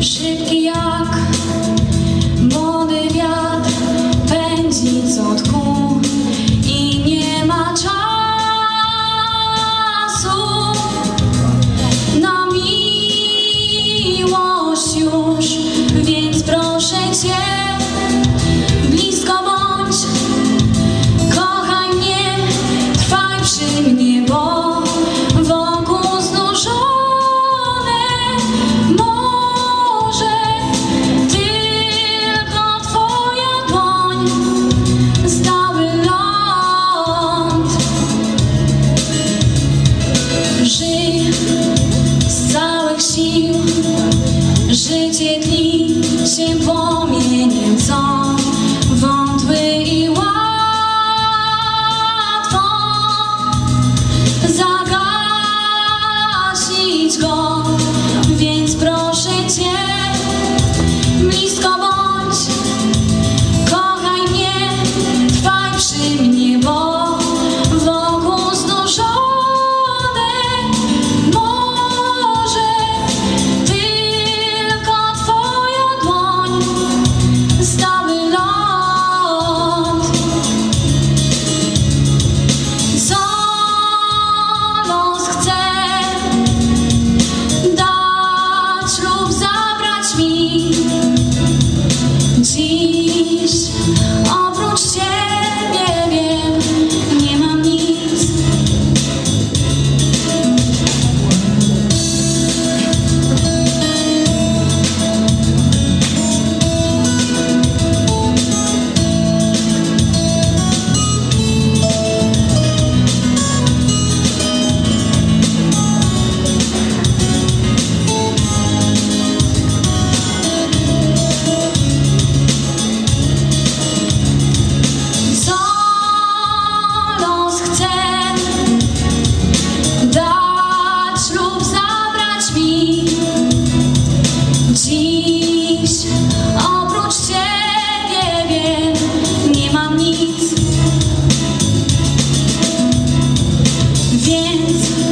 szybki jak młody wiatr, pędzi co tkun. 界你心破灭念藏。Dziś oprócz Ciebie nie mam nic. Więc